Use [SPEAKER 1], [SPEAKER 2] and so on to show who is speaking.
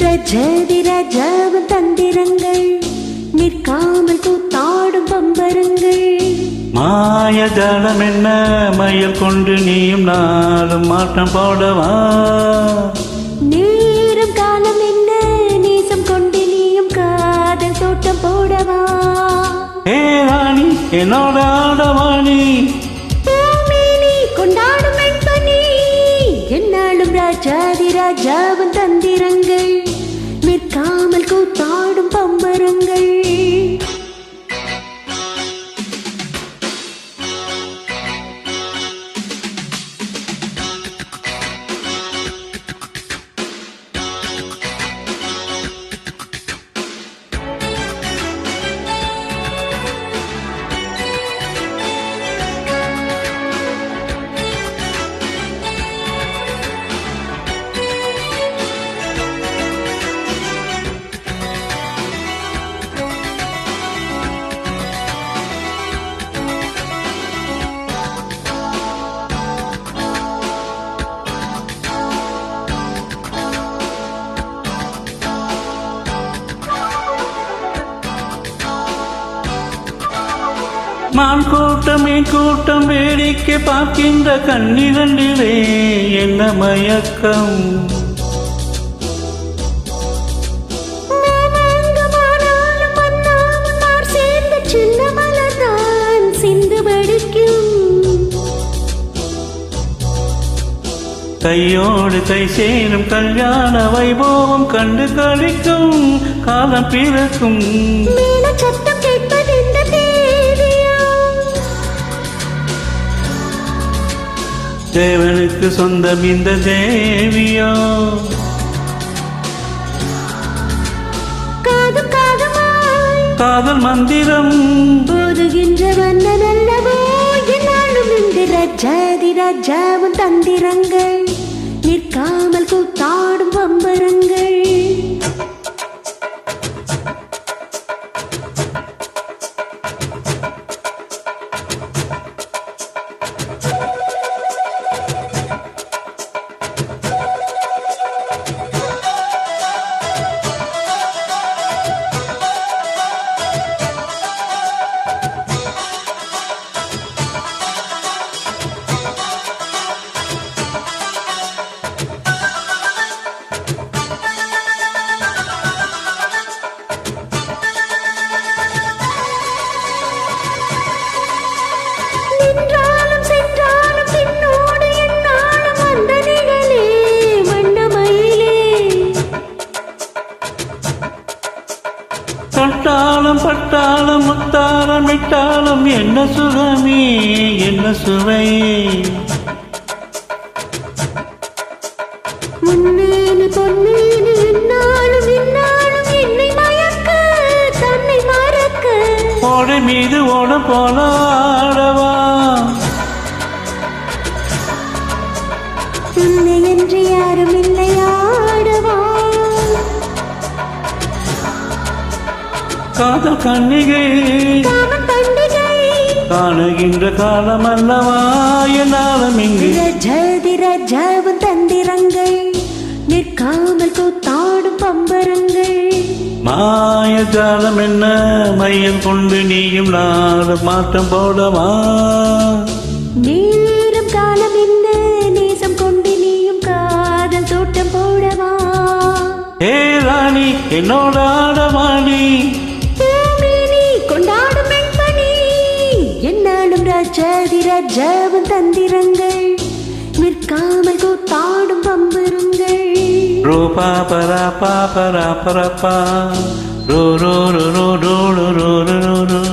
[SPEAKER 1] ரஜதி ராஜாவின் தந்திரங்கள் நிற்காமல் கூத்தாடும் பம்பரங்கள்.
[SPEAKER 2] மாயஜாலம் என்ன? மயில் கொண்டு நீயும் நாளும் மாற்றம் போடவா?
[SPEAKER 1] நேரம் காலம் என்ன? நேசம் கொண்டு நீயும் காதல் தோட்டம் போடவா?
[SPEAKER 2] ஏ ராணி என்னோட ஆடவாணி மான் கூட்டம் மீன் கூட்டம் வேடிக்கை பார்க்கின்ற கண்ணிரண்டிலே என்ன மயக்கம்? கையோடு கை சேரும் கல்யாண வைபவம் கண்டு கழிக்கும் காலம் பிறக்கும். தேவனுக்கு சொந்தம் இந்த தேவியோ. காதல் மந்திரம்.
[SPEAKER 1] போதுகின்ற மன்னன் அல்லவோ என்னாலும் இந்த ரஜாதி ராஜாவும் தந்திரங்கள் நிற்காமல் கூத்தாடும்
[SPEAKER 2] தொட்டாலும் பட்டாலும் முத்தாலும் விட்டாலும் என்ன சுகமே என்ன சுவை?
[SPEAKER 1] முன்னேனி பொன்னேனி என்னாலும் இன்னாலும் என்னை மயக்க தன்னை மறக்க.
[SPEAKER 2] ஓடை மீது ஓட போல ஆடவா காதல் கண்ணிகை. காணுகின்ற காலம் அல்லவா என்னாலும் இங்கு.
[SPEAKER 1] ரஜதி ரஜாவும் தந்திரங்கள் நிற்காமல் கூத்தாடும் பம்பரங்கள்.
[SPEAKER 2] மாயஜாலம் என்ன மையம் கொண்டு நீயும் நாளும் மாற்றம் போடவா.
[SPEAKER 1] நேரம் காலம் என்ன நேசம் கொண்டு நீயும் காதல் தோட்டம் போடவா.
[SPEAKER 2] ஏ ராணி என்னோட
[SPEAKER 1] என்னாலும் ராஜாதி தந்திரங்கள். நிற்காமல் கூத்தாடும் பம்பருங்கள்.
[SPEAKER 2] ரூபா பரா பா பரா பரப்பா ரோ ரோ ரோ ரோ ரோ ரோ ரோ ரோ.